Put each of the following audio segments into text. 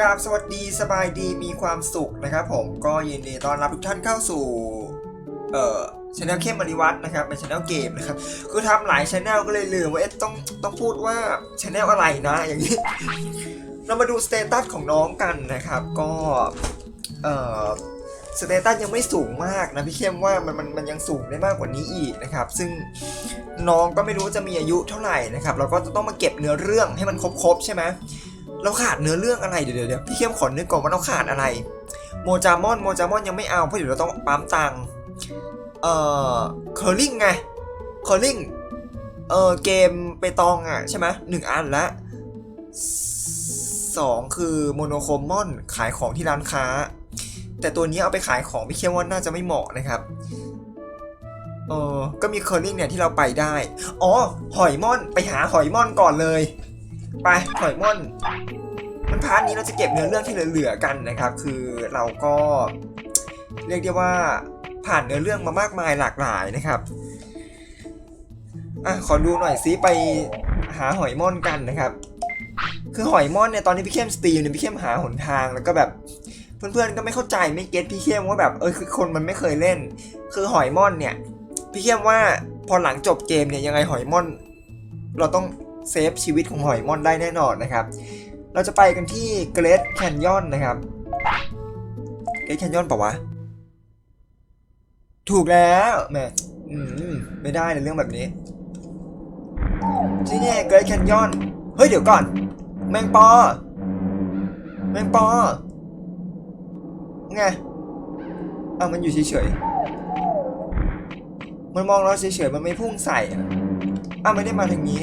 กราบสวัสดีสบายดีมีความสุขนะครับ ผมก็ยินดีต้อนรับทุกท่านเข้าสู่เอ่อช anel เข้มมริวัฒน์นะครับเป็นช anel เกมนะครับคือทำหลายช anel ก็เลยลืมว่าเอ๊ะต้องต้องพูดว่าช anel อะไรนะ อย่างนี้ เรามาดูสเตตัสของน้องกันนะครับ ก็เอ่อสเตตัสยังไม่สูงมากนะพี่เข้มว่ามันมันมันยังสูงได้มากกว่านี้อีกนะครับ ซึ่งน้องก็ไม่รู้จะมีอายุเท่าไหร่นะครับ เราก็จะต้องมาเก็บเนื้อเรื่องให้มันครบๆใช่ไหม เราขาดเนื้อเรื่องอะไรเดี๋ยวเดี๋ยวเดี๋ยวพี่เข้มขอนึกก่อนว่าเราขาดอะไร โมจามอนโมจามอนยังไม่เอาเพราะเดี๋ยวเราต้องปั๊มตังค์เอ่อเคอร์ลิงไงเคอร์ลิงเออเกมเปตองอะใช่ไหมหนึ่งอันละสองคือโมโนโคมอนขายของที่ร้านค้า แต่ตัวนี้เอาไปขายของพี่เข้มว่าน่าจะไม่เหมาะนะครับเออก็มีเคอร์ลิงเนี่ยที่เราไปได้ อ๋อ หอยม่อน ไปหาหอยม่อนก่อนเลย ไปหอยม่อนมันพาร์ทนี้เราจะเก็บเนื้อเรื่องที่เหลือๆกันนะครับ คือเราก็เรียกได้ว่าผ่านเนื้อเรื่องมามากมายหลากหลายนะครับอะขอดูหน่อยซิไปหาหอยม่อนกันนะครับ คือหอยม่อนเนี่ยตอนที่พี่เข้มสตรีมเนี่ยพี่เข้มหาหนทางแล้วก็แบบเพื่อนๆก็ไม่เข้าใจไม่เก็ตพี่เข้มว่าแบบเออคือคนมันไม่เคยเล่น คือหอยม่อนเนี่ย พี่เข้มว่าพอหลังจบเกมเนี่ยยังไงหอยม่อน เราต้อง เซฟชีวิตของหอยม่อนได้แน่นอนนะครับ เราจะไปกันที่เกรดแคนยอนนะครับเกรดแคนยอนปะวะ ถูกแล้วแหม่อืมไม่ได้ในเรื่องแบบนี้ ที่นี่เกรดแคนยอน เฮ้ยเดี๋ยวก่อน แมงปอ แมงปอ ไงอะมันอยู่เฉยๆ มันมองเราเฉยๆ มันไม่พุ่งใส่อะอะไม่ได้มาทางนี้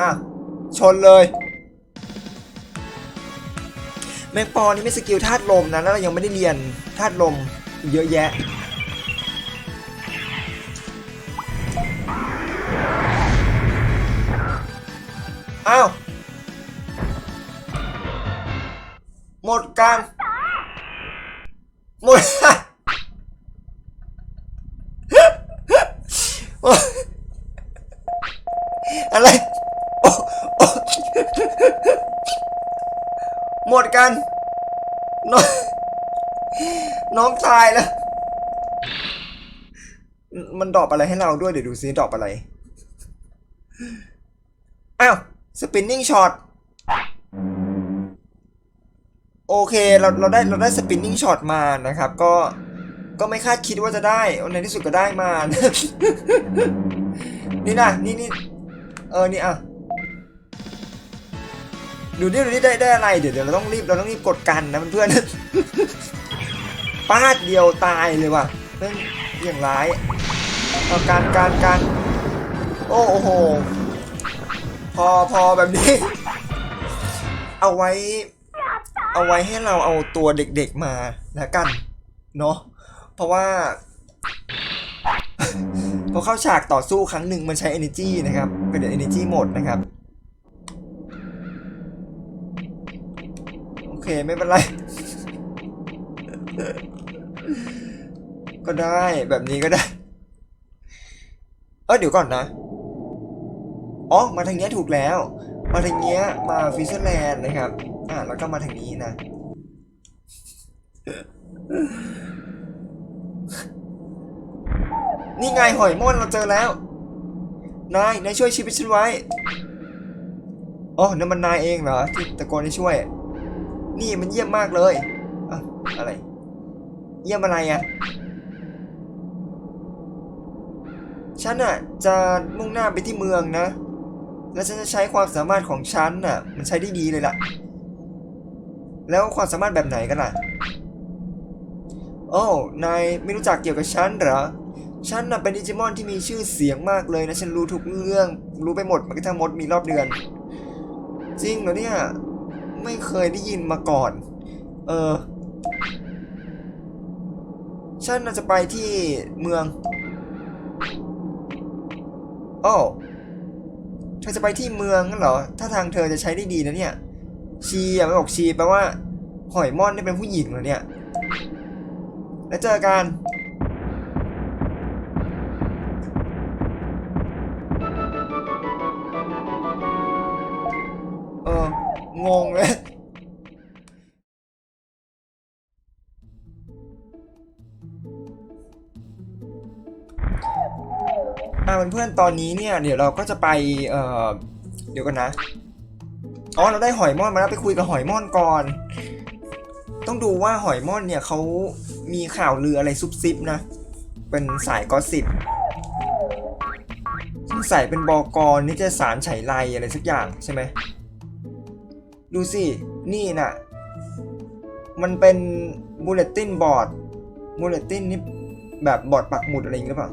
อะ ชนเลย แมงปอนี่ไม่สกิลธาตุลมนะแล้วเรายังไม่ได้เรียนธาตุลมเยอะแยะ มันดรอปอะไรให้เราด้วยเดี๋ยวดูซิดรอปอะไร อ้าวสปินนิ่งช็อตโอเคเราเราได้เราได้สปินนิ่งช็อตมานะครับ ก็ก็ไม่คาดคิดว่าจะได้ในที่สุดก็ได้มา นี่นะนี่นี่เออนี่อะดูดิดูดิได้ได้อะไรเดี๋ยวเดี๋ยวเราต้องรีบเราต้องรีบกดกันนะเพื่อนๆปาดเดียวตายเลยว่ะ อย่างร้ายเอาการการการโอ้โห พอพอแบบนี้ เอาไว้ เอาไว้ให้เราเอาตัวเด็กๆมาแล้วกัน เนาะเพราะว่าพอเข้าฉากต่อสู้ครั้งหนึ่งมันใช้ energy นะครับเป็น energy หมดนะครับโอเคไม่เป็นไร ก็ได้แบบนี้ก็ได้ เออเดี๋ยวก่อนนะ อ๋อ มาทางเนี้ยถูกแล้ว มาทางเนี้ยมาฟิสเซอร์แลนด์นะครับ อ่าแล้วก็มาทางนี้นะ นี่ไงหอยม่อนเราเจอแล้ว นาย นายช่วยชีวิตฉันไว้ อ๋อนั่นมันนายเองเหรอที่ตะโกนให้ช่วย นี่มันเยี่ยมมากเลยอะอะไร เยี่ยมอะไรอะ ฉันอะจะมุ่งหน้าไปที่เมืองนะ แล้วฉันจะใช้ความสามารถของฉันน่ะ มันใช้ได้ดีเลยล่ะ แล้วความสามารถแบบไหนกันล่ะ โอ้ นายไม่รู้จักเกี่ยวกับฉันเหรอ ฉันน่ะเป็นดิจิมอนที่มีชื่อเสียงมากเลยนะ ฉันรู้ทุกเรื่อง รู้ไปหมดแม้กระทั่งมดมีรอบเดือน จริงเหรอเนี่ย ไม่เคยได้ยินมาก่อน เออ ฉันน่าจะไปที่เมือง อ้เธอจะไปที่เมืองงั้นเหรอ ถ้าทางเธอจะใช้ได้ดีนะเนี่ย ชีอะไม่บอกชีแปลว่า หอยม่อนนี่เป็นผู้หญิงเหรอเนี่ย แล้วเจอกันโอองงเลย พื่อนๆ ตอนนี้เนี่ยเดี๋ยวเราก็จะไปเอ่อเดี๋ยวกันนะ อ๋อเราได้หอยม่อนมาแล้วไปคุยกับหอยม่อนก่อน ต้องดูว่าหอยม่อนเนี่ยเขามีข่าวลืออะไรซุบซิบนะ เป็นสายกอสิบสงสัยเป็นบอกรนิตยสารไฉไลอะไรสักอย่างใช่ไหมดูสิ นี่น่ะ มันเป็นบูเลตินบอร์ดบูเลตินนี่แบบบอร์ดปักหมุดอะไรอย่างเงี้ยหรือเปล่า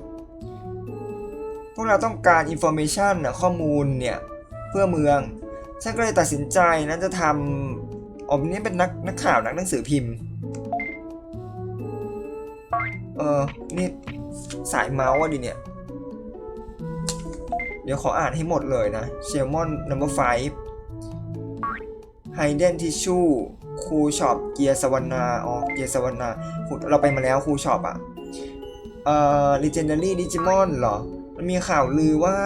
พวกเราต้องการอินโฟ a t ชันนะข้อมูลเนี่ย เพื่อเมืองฉันก็เลยตัดสินใจนะจะทำออมนี้เป็นนักนักข่าวนักหนังสือพิมพ์ เออนี่สายเมาส์อะดิเนี่ย เดี๋ยวขออ่านให้หมดเลยนะเชลมอน number five Hidden Tissue ครูช็อปเกียร์สวรรณาอ๋อเกียร์สวรรณาเราไปมาแล้วครูช็อปอะเอ่อ Legendary Digimon เหรอ มันมีข่าวลือว่า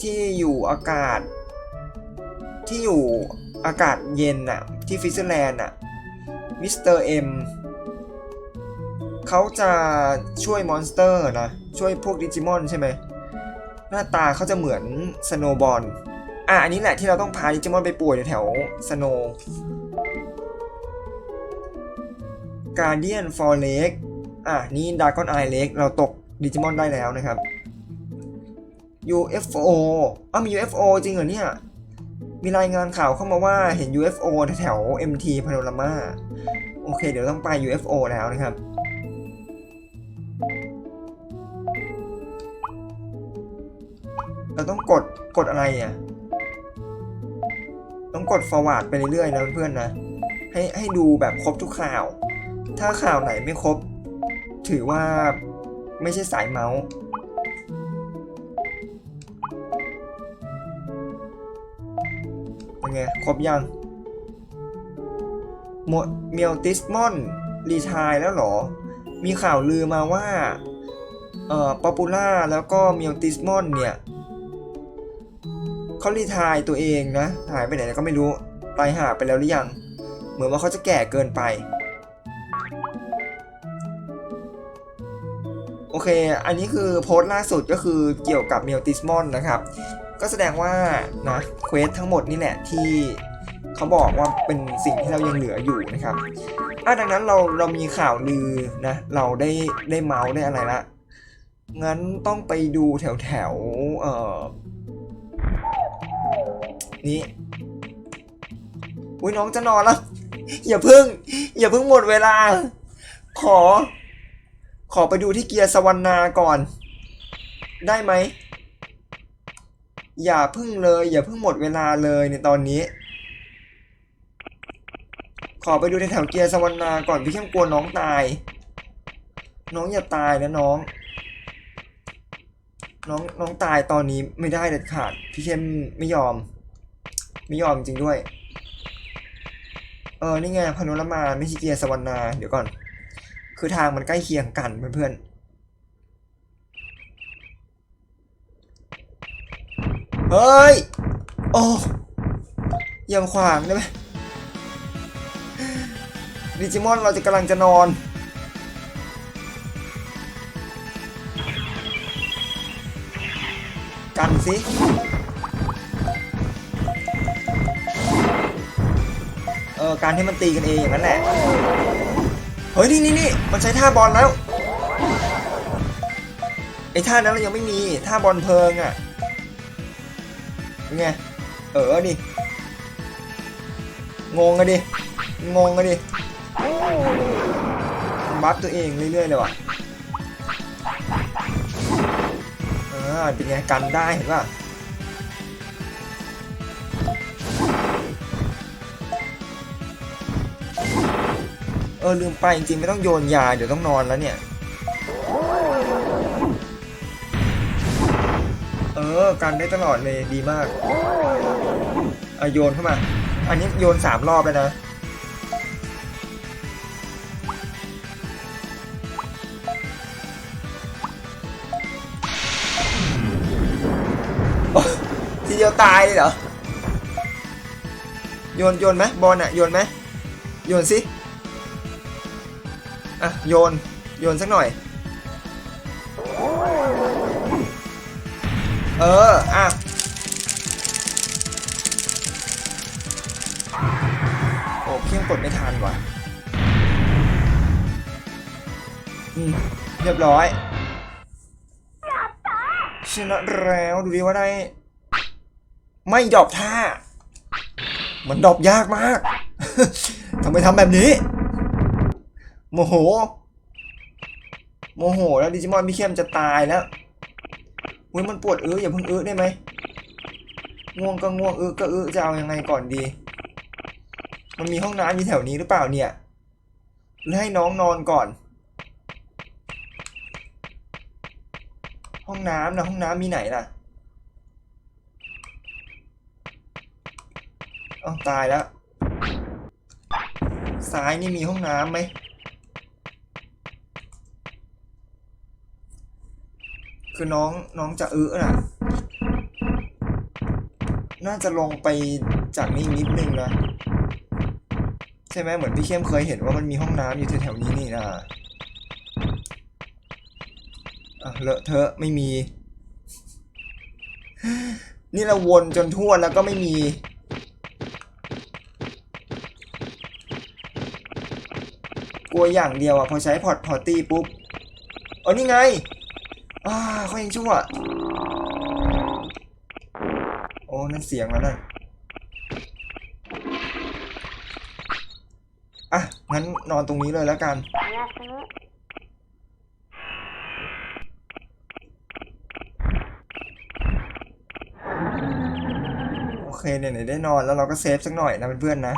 ที่อยู่อากาศ ที่อยู่อากาศเย็นน่ะ ที่ฟิสเซอร์แลนด์น่ะมิสเตอร์เอ็มเขาจะช่วยมอนสเตอร์นะ ช่วยพวกดิจิมอนใช่ไหม หน้าตาเขาจะเหมือนสโนบอลอะ อันนี้แหละที่เราต้องพาดิจิมอนไปป่วยแถวสโนการเดียนฟอร์เล็ก อะนี่ดากอนไอเล็กเราตกดิจิมอนได้แล้วนะครับ UFO อ้ามี UFO จริงเหรอเนี่ย มีรายงานข่าวเข้ามาว่าเห็น UFO แถว MT Panorama โอเค เดี๋ยวต้องไป UFO แล้วนะครับ เราต้องกดกดอะไรอะ ต้องกด forward ไปเรื่อยๆนะเพื่อนๆนะ ให้ให้ดูแบบครบทุกข่าว ถ้าข่าวไหนไม่ครบ ถือว่าไม่ใช่สายเมาส์เป็นไง ครบยังหมดเมียวติสมอนรีทายแล้วหรอ มีข่าวลือมาว่า เอ่อป๊อปปูล่าแล้วก็เมียวติสมอนเนี่ยเขารีทายตัวเองนะ หายไปไหนก็ไม่รู้ ตายหาไปแล้วหรือยัง เหมือนว่าเขาจะแก่เกินไป เค อันนี้คือโพสต์ล่าสุดก็คือเกี่ยวกับเมลติสมอนนะครับ ก็แสดงว่านะเควสทั้งหมดนี่แหละที่เขาบอกว่าเป็นสิ่งที่เรายังเหลืออยู่นะครับอะดังนั้นเราเรามีข่าวลือนะ เราได้ได้เมาส์ได้อะไรละงั้นต้องไปดูแถวแถวเอ่อนี่อุ้ยน้องจะนอนแล้ว อย่าพึ่ง อย่าพึ่งหมดเวลา ขอ ขอไปดูที่เกียร์สวรรณาก่อน ได้ไหม อย่าพึ่งเลย อย่าพึ่งหมดเวลาเลยในตอนนี้ ขอไปดูในแถวเกียร์สวรรณาก่อนพี่เข้มกลัวน้องตาย น้องอย่าตายนะน้อง น้องน้องตายตอนนี้ไม่ได้เด็ดขาด พี่เข้มไม่ยอม ไม่ยอมจริงด้วย เออนี่ไงพาโนรมาไม่ใช่เกียร์สวรรณาเดี๋ยวก่อน คือทางมันใกล้เคียงกันเพื่อนๆ เฮ้ย โอ้ยังขวางได้ไหมดิจิมอนเราจะกำลังจะนอน กันสิเออการที่มันตีกันเองอย่างนั้นแหละ เฮ้ยนี่นี่นี่มันใช้ท่าบอลแล้วไอ้ท่านั้นเรายังไม่มีท่าบอลเพลิงอะไงเออดิงงอะดิงงอะดิบัฟตัวเองเรื่อยๆเลยว่ะอ่าเป็นไงกันได้เห็นป่ะ เออลืมไปจริงๆไม่ต้องโยนยาเดี๋ยวต้องนอนแล้วเนี่ย เออกันได้ตลอดเลยดีมากอะโยนเข้ามา อันนี้โยนสามรอบแล้วนะทีเดียวตายเลยเหรอ โยนโยนไหมบอลอะโยนไหมโยนสิ อะโยน โยนสักหน่อย เออ อะ โอ้เพียงกดไม่ทันว่ะ อืม เรียบร้อยชนะแล้วดูดิว่าได้ ไม่ดรอปท่า มันดรอปยากมาก ทำไมทำแบบนี้ โมโห โมโหแล้วดิจิมอนพี่เข้มจะตายแล้วอุ้ยมันปวดเอื้ออย่าเพิ่งเอื้อได้ไหมง่วงก็ง่วงเอือก็เอือจะเอายังไงก่อนดี มันมีห้องน้ำอยู่แถวนี้หรือเปล่าเนี่ยหรือให้น้องนอนก่อน ห้องน้ำนะห้องน้ำมีไหนล่ะเอาตายแล้วซ้ายนี่มีห้องน้ำไหม คือน้องน้องจะเอื้อน่ะ น่าจะลงไปจากนี่นิดนึงนะใช่ไหมเหมือนพี่เข้มเคยเห็นว่ามันมีห้องน้ำอยู่แถวๆนี้นี่นะอะเลอะเทอะไม่มี นี่เราวนจนทั่วแล้วก็ไม่มีกลัวอย่างเดียวอะพอใช้พอร์ตพอร์ตี้ปุ๊บเออนี่ไง อ่าเขายังชั่ว โอ้ นั่นเสียงแล้วนั่นอะ งั้นนอนตรงนี้เลยแล้วกัน โอเคเนี่ยไหนได้นอนแล้วเราก็เซฟสักหน่อยนะเพื่อนๆนะ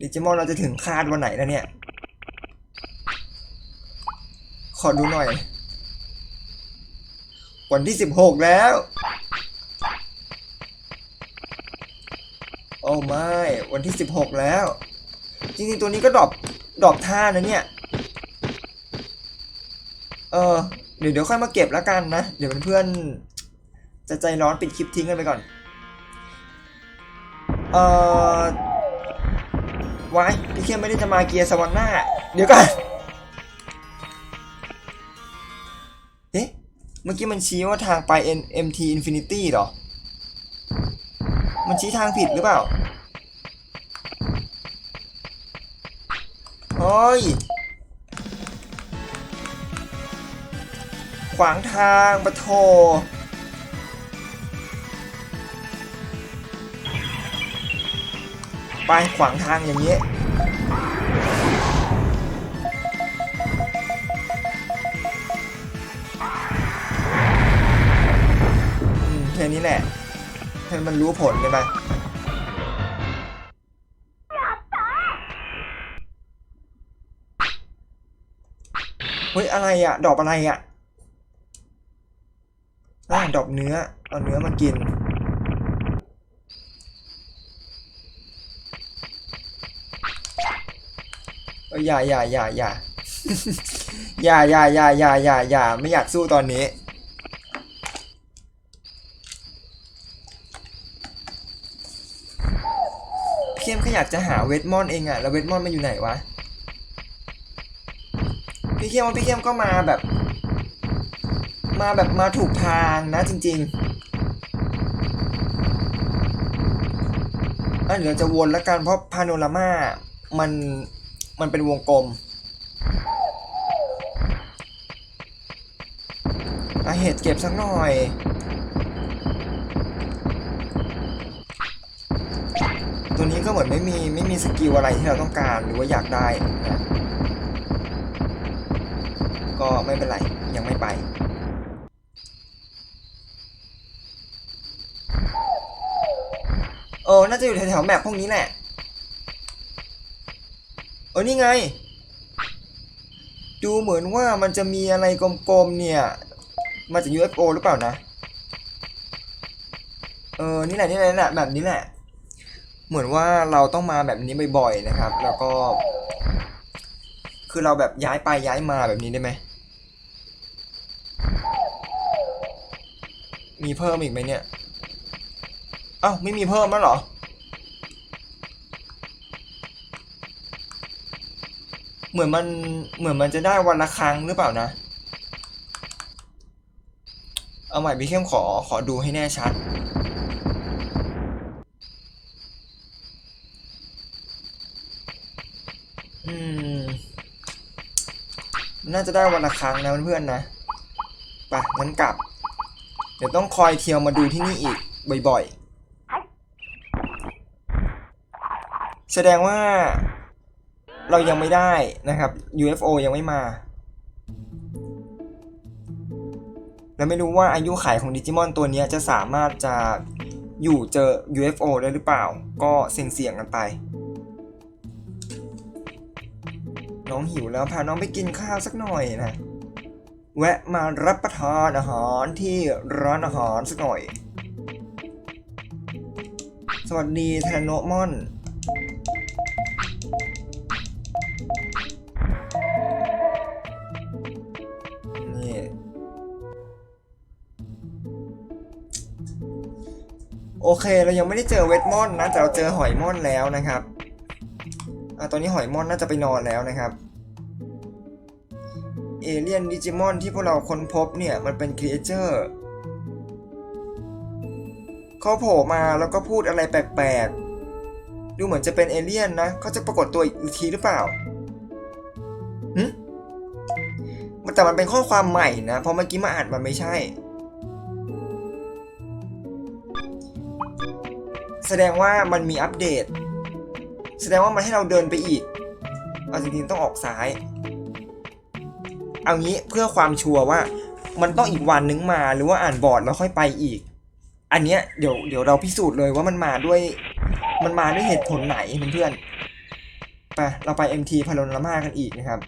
ดิจิมอนเราจะถึงคาดวันไหนแล้วเนี่ย ข อดูหน่อย วันที่สิบหกแล้ว โอ้ไม่ วันที่สิบหกแล้ว จริงๆ ตัวนี้ก็ดรอปดรอปท่านะเนี่ย เออ เดี๋ยวเดี๋ยวค่อยมาเก็บแล้วกันนะ เดี๋ยวเพื่อนๆจะใจร้อนปิดคลิปทิ้งกันไปก่อน เออไว้พี่เข้มไม่ได้จะมาเกียร์สวรรค์หน้า เดี๋ยวก่อน เมื่อกี้มันชี้ว่าทางไป N MT Infinity หรอ มันชี้ทางผิดหรือเปล่าเฮ้ย ขวางทางปะโทไปขวางทางอย่างนี้ แค่นี้แหละให้มันรู้ผลกันไปเฮ้ยอะไรอะดอกอะไรอะอ่าดอกเนื้อ เอาเนื้อมากินเอ้ยอย่าอย่าอย่าอย่าอย่าอย่าอย่าอย่าอย่าอย่าไม่อยากสู้ตอนนี้ พี่เข้มก็ อยากจะหาเวทมอนต์เองอะแล้วเวทมอนต์มันอยู่ไหนวะ พี่เข้มพี่เข้มก็มาแบบ มาแบบมาถูกทางนะจริงๆอะเดี๋ยวจะวนล้วกันเพราะพาโนรามามันมันเป็นวงกลมอะเห็ดเก็บสักหน่อย ตัวนี้ก็เหมือนไม่มีไม่มีสกิลอะไรที่เราต้องการหรือว่าอยากได้นะก็ไม่เป็นไร ยังไม่ไปเออน่าจะอยู่แถวๆแมปพวกนี้แหละเออนี่ไง ดูเหมือนว่ามันจะมีอะไรกลมๆเนี่ย มาจาก UFO หรือเปล่านะ เออ นี่แหละ นี่แหละแบบนี้แหละ เหมือนว่าเราต้องมาแบบนี้บ่อยๆนะครับ แล้วก็ คือเราแบบย้ายไปย้ายมาแบบนี้ได้ไหมมีเพิ่มอีกไหมเนี่ยเอ้าไม่มีเพิ่มมั้งเหรอเหมือนมันเหมือนมันจะได้วันละครั้งหรือเปล่านะ เอาใหม่พี่เข้มขอขอดูให้แน่ชัด อืม น่าจะได้วันละครั้งนะเพื่อนๆนะไปงั้นกลับ เดี๋ยวต้องคอยเที่ยวมาดูที่นี่อีกบ่อยๆ แสดงว่าเรายังไม่ได้นะครับ UFO ยังไม่มา แล้วไม่รู้ว่าอายุขัยของดิจิมอนตัวนี้จะสามารถจะอยู่เจอ UFO ได้หรือเปล่า ก็เสี่ยงๆกันไป น้องหิวแล้วพาน้องไปกินข้าวสักหน่อยนะ แวะมารับประทานอาหารที่ร้านอาหารสักหน่อย สวัสดีเทรโนมอน นี่ โอเคเรายังไม่ได้เจอเวทมอนนะ แต่เราเจอหอยม่อนแล้วนะครับอะตอนนี้หอยม่อนน่าจะไปนอนแล้วนะครับ เอเลียนดิจิมอนที่พวกเราค้นพบเนี่ยมันเป็นครีเอเจอร์เขาโผล่มาแล้วก็พูดอะไรแปลกๆ ดูเหมือนจะเป็นเอเลี่ยนนะเขาจะปรากฏตัวอีกทีหรือเปล่าหึแต่มันเป็นข้อความใหม่นะเพราะเมื่อกี้มาอ่านมันไม่ใช่ แสดงว่ามันมีอัปเดต แสดงว่ามันให้เราเดินไปอีกเอาจริงๆต้องออกซ้าย เอางี้เพื่อความชัวร์ว่า มันต้องอีกวันนึงมาหรือว่าอ่านบอร์ดแล้วค่อยไปอีก อันเนี้ยเดี๋ยวเดี๋ยวเราพิสูจน์เลยว่ามันมาด้วย มันมาด้วยเหตุผลไหนเพื่อนๆไปเราไป MT พารนามากันอีกนะครับ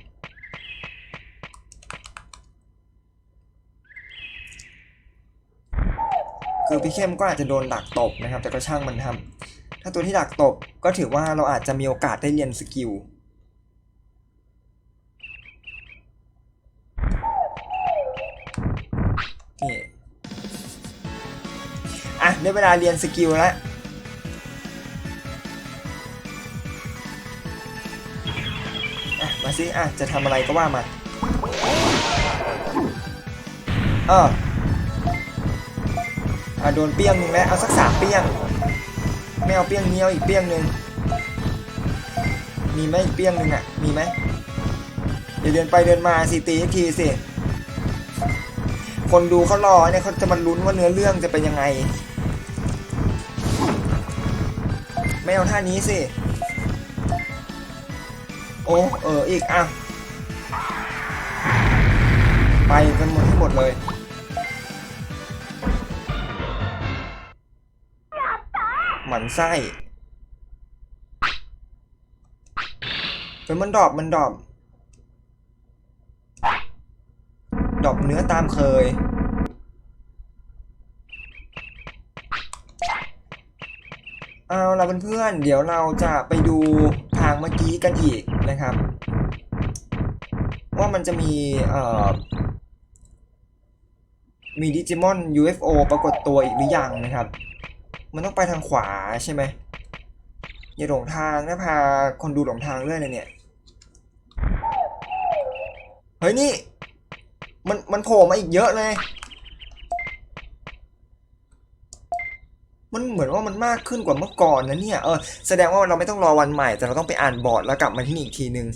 คือพี่เข้มก็อาจจะโดนดักตบนะครับ แต่ก็ช่างมันทำถ้าตัวที่ดักตบก็ถือว่าเราอาจจะมีโอกาสได้เรียนสกิล อะได้เวลาเรียนสกิลแล้วอะมาสิอะจะทำอะไรก็ว่ามาเอออะโดนเปี้ยงหนึ่งแล้วเอาสักสามเปี้ยงไม่เอาเปี้ยงนี้เอาอีกเปี้ยงหนึ่งมีไหมอีกเปี้ยงหนึ่งอะมีไหมเดี๋ยวเดินไปเดินมาสิตีทีสิคนดูเขารอเนี่ยเขาจะมาลุ้นว่าเนื้อเรื่องจะเป็นยังไง ไม่เอาท่านี้สิ โอ้เอออีกอะ ไปกันหมดให้งหมดเลยหมันไส้เป็นมันดอบมันดอบ ดอบเนื้อตามเคย เอาล่ะเพื่อนๆเดี๋ยวเราจะไปดูทางเมื่อกี้กันอีกนะครับ ว่ามันจะมีเอ่อมีดิจิมอน UFO ปรากฏตัวอีกหรือยังนะครับ มันต้องไปทางขวาใช่ไหมอย่าหลงทางนะพาคนดูหลงทางเรื่อยเลยเนี่ย เฮ้ยนี่ มันมันโผล่มาอีกเยอะเลย มันเหมือนว่ามันมากขึ้นกว่าเมื่อก่อนนะเนี่ย เออ แสดงว่าเราไม่ต้องรอวันใหม่ แต่เราต้องไปอ่านบอร์ดแล้วกลับมาที่นี่อีกทีนึง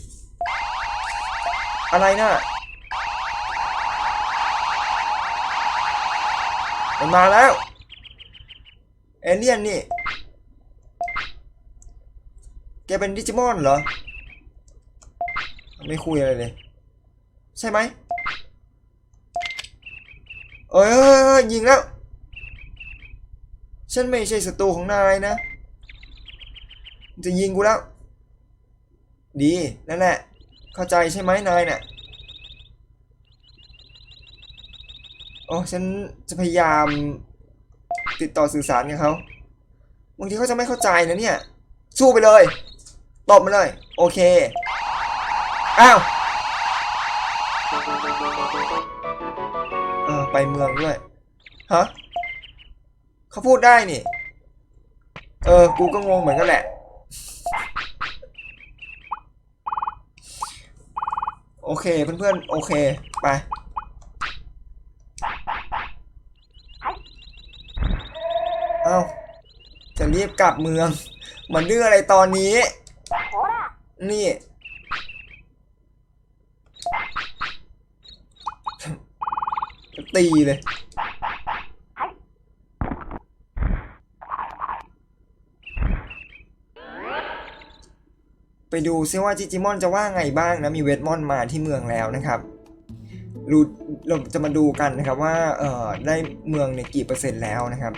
อะไรนะ่ะมันมาแล้ว เอเลี่ยนนี่ แกเป็นดิจิมอนเหรอ ไม่คุยอะไรเลย ใช่ไหมเอ้ยเอ้ยเอ้ยยิงแล้ว ฉันไม่ใช่ศัตรูของนายนะ จะยิงกูแล้ว ดี นั่นแหละ เข้าใจใช่ไหมนายเนี่ยโอ้ ฉันจะพยายามติดต่อสื่อสารกับเขาบางทีเขาจะไม่เข้าใจนะเนี่ย สู้ไปเลย ตบมาเลย โอเค อ้าวเออไปเมืองด้วย ฮะ เขาพูดได้นี่ เออ กูก็งงเหมือนกันแหละ โอเคเพื่อนๆ โอเค ไป เอ้า จะรีบกลับเมือง มันดื้ออะไรตอนนี้ นี่ตีเลย ไปดูซิว่าจิจิมอนจะว่าไงบ้างนะมีเวทมอนมาที่เมืองแล้วนะครับรูเราจะมาดูกันนะครับว่าเอ่อได้เมืองในยกี่เปอร์เซ็นต์แล้วนะครับ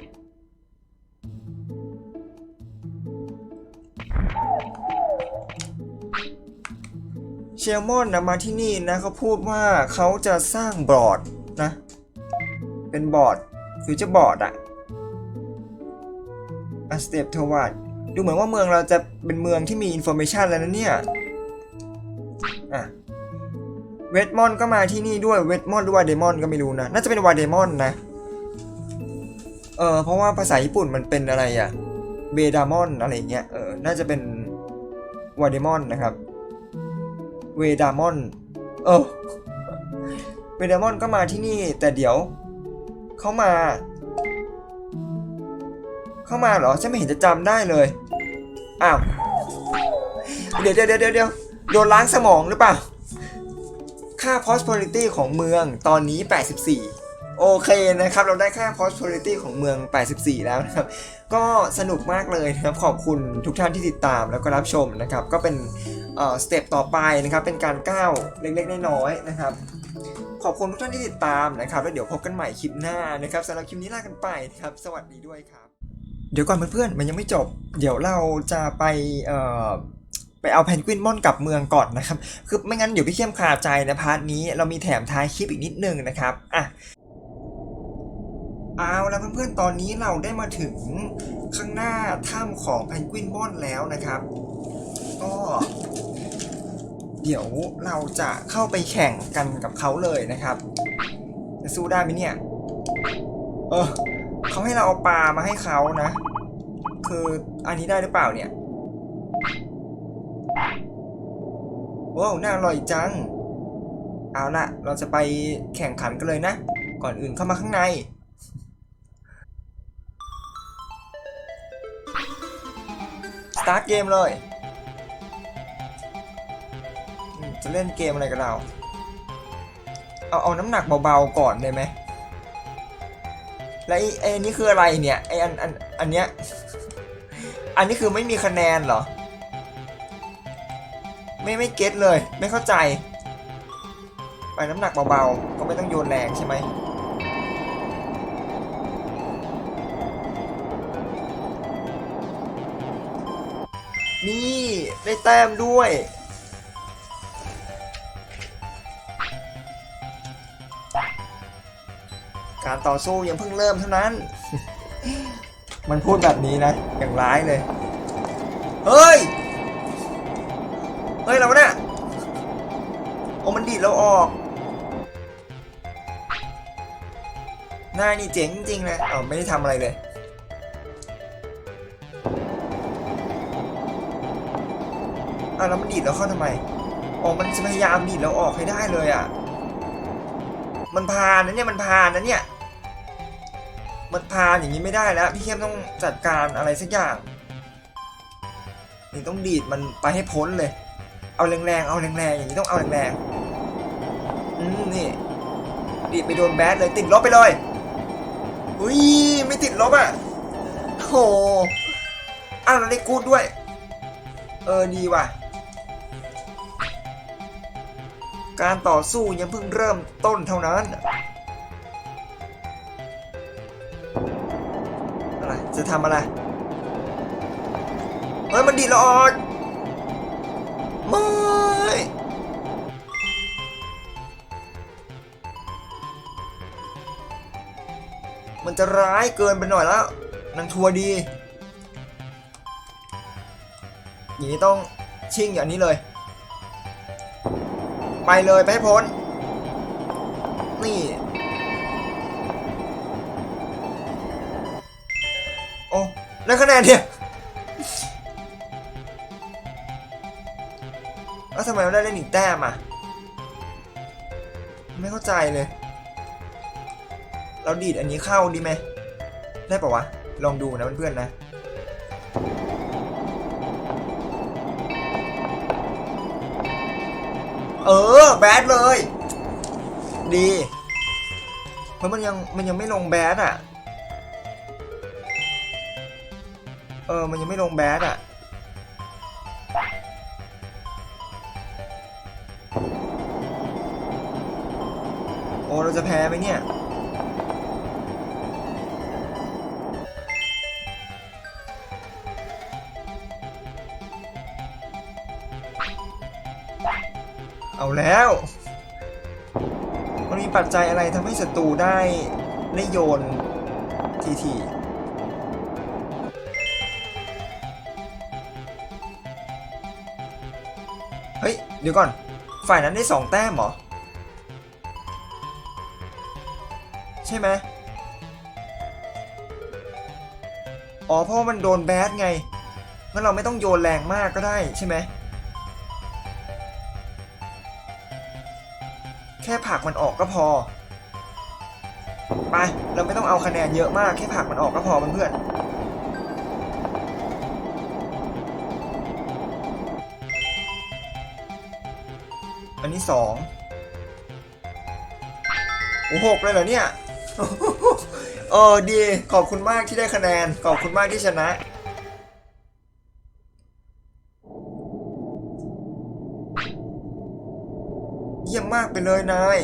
เชลมอนนะมาที่นี่นะเขาพูดว่าเขาจะสร้างบอร์ดนะ เป็นบอร์ดฟิวเจอร์บอร์ดอะอสเตปทวัด ดูเหมือนว่าเมืองเราจะเป็นเมืองที่มีอินโฟเมชันแล้วนะเนี่ยอะเวทมอนก็มาที่นี่ด้วยเวทมอนหรือวาเดมอนก็ไม่รู้นะ น่าจะเป็นวาเดมอนนะ เออเพราะว่าภาษาญี่ปุ่นมันเป็นอะไรอะเบดามอนอะไรเงี้ย เออ น่าจะเป็นวาเดมอนนะครับ เวดามอน เออ เวดามอนก็มาที่นี่ แต่เดี๋ยวเขามา เข้ามาเหรอ ฉันไม่เห็นจะจำได้เลย อ้าว เดี๋ยวเดี๋ยวเดี๋ยวเดี๋ยวโดนล้างสมองหรือเปล่า ค่า prosperity ของเมืองตอนนี้ 84 โอเคนะครับ เราได้ค่า prosperity ของเมือง 84 แล้วนะครับ ก็สนุกมากเลยนะครับ ขอบคุณทุกท่านที่ติดตามแล้วก็รับชมนะครับ ก็เป็นสเต็ปต่อไปนะครับ เป็นการก้าวเล็กๆ น้อยๆนะครับ ขอบคุณทุกท่านที่ติดตามนะครับ แล้วเดี๋ยวพบกันใหม่คลิปหน้านะครับสำหรับคลิปนี้ลากันไปนะครับ สวัสดีด้วยครับ เดี๋ยวก่อนเพื่อนๆมันยังไม่จบ เดี๋ยวเราจะไปเอ่อไปเอาแพนกวินม่อนกลับเมืองก่อนนะครับ คือไม่งั้นเดี๋ยวพี่เข้มขาดใจนะพาร์ทนี้เรามีแถมท้ายคลิปอีกนิดนึงนะครับอะเอาแล้วเพื่อนๆ ตอนนี้เราได้มาถึงข้างหน้าถ้ำของแพนกวินม่อนแล้วนะครับ ก็เดี๋ยวเราจะเข้าไปแข่งกันกับเขาเลยนะครับจะสู้ได้ไหมเนี่ย เออ เขาให้เราเอาปลามาให้เขานะ คืออันนี้ได้หรือเปล่าเนี่ยว้าวน่าอร่อยจัง เอาละเราจะไปแข่งขันกันเลยนะ ก่อนอื่นเข้ามาข้างใน สตาร์ทเกมเลยจะเล่นเกมอะไรกับเรา เอาเอาน้ำหนักเบาๆก่อนได้ไหม แล้วไอ้ไอ้นนี้คืออะไรเนี่ยไอ้อันอันอันเนี้ยอันนี้คือไม่มีคะแนนเหรอ ไม่ไม่เก็ตเลย ไม่เข้าใจไปน้ำหนักเบาๆก็ไม่ต้องโยนแรงใช่ไหมนี่ ได้แต้มด้วย การต่อสู้ยังเพิ่งเริ่มเท่านั้น มันพูดแบบนี้นะ อย่างร้ายเลย เฮ้ย เฮ้ยเราเนี่ยโอ้มันดีดเราออกนายนี่เจ๋งจริงนะเออไม่ได้ทำอะไรเลยอะแล้วมันดีดเราเข้าทำไมอ๋อมันจะพยายามดีดเราออกให้ได้เลยอะ มันพานนะเนี่ย มันพานนะเนี่ย มันพานอย่างนี้ไม่ได้แล้ว พี่เข้มต้องจัดการอะไรสักอย่างนี่ต้องดีดมันไปให้พ้นเลย เอาแรงๆ เอาแรงๆ อย่างนี้ต้องเอาแรงๆ อืมนี่ ดีดไปโดนแบดเลยติดลบไปเลย อุ้ยไม่ติดลบอะโหอ้าวเราได้กูดด้วย เออดีว่ะ การต่อสู้ยังเพิ่งเริ่มต้นเท่านั้น อะไร จะทำอะไร เฮ้ย มันดีดเราออกไม่มันจะร้ายเกินไปหน่อยแล้วนางทัวดี อย่างนี้ต้องชิ่งอย่างนี้เลย ไปเลยไปให้พ้น นนเนี่ยแล้วทำไมเราได้เล่นอีกแต้มอะ ไม่เข้าใจเลย เราดีดอันนี้เข้าดีไหม ได้ปะวะ ลองดูนะเพื่อนๆนะเออ แบดเลย ดีมันมันยังมันยังไม่ลงแบดอะ ออ มันยังไม่ลงแบดอะ โอ้เราจะแพ้ไหมเนี่ย เอาแล้ว มันมีปัจจัยอะไรทำให้ศัตรูได้ได้โยนทีที เดี๋ยวก่อน ฝ่ายนั้นได้สองแต้มเหรอ ใช่ไหมอ๋อเพราะมันโดนแบดไงงั้นเราไม่ต้องโยนแรงมากก็ได้ใช่ไหมแค่ผลักมันออกก็พอ ไป เราไม่ต้องเอาคะแนนเยอะมาก แค่ผลักมันออกก็พอเพื่อนๆ นี้สองโอ้หกเลยเหรอเนี่ยเออดีขอบคุณมากที่ได้คะแนน ขอบคุณมากที่ชนะ เยี่ยมมากไปเลยนาย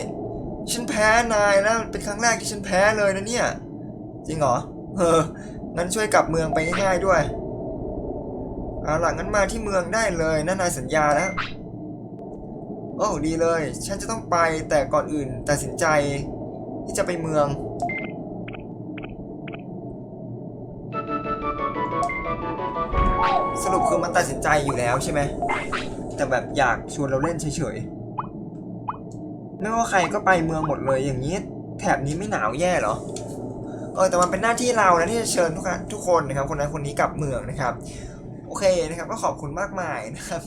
ฉันแพ้นายแล้วเป็นครั้งแรกที่ฉันแพ้เลยนะเนี่ย จริงเหรอเอองั้นช่วยกลับเมืองไปง่ายๆด้วยเอาล่ะงั้นมาที่เมืองได้เลยนะนายสัญญาแล้ว โอ้ดีเลย ฉันจะต้องไปแต่ก่อนอื่นตัดสินใจ ที่จะไปเมือง สรุปคือมันตัดสินใจอยู่แล้วใช่ไหมแต่แบบอยากชวนเราเล่นเฉยๆไม่ว่าใครก็ไปเมืองหมดเลยอย่างนี้ แถบนี้ไม่หนาวแย่เหรอเออแต่มันเป็นหน้าที่เรานะที่จะเชิญทุกทุกคนนะครับ คนนั้นคนนี้กลับเมืองนะครับ โอเคนะครับ ก็ขอบคุณมากมายนะครับ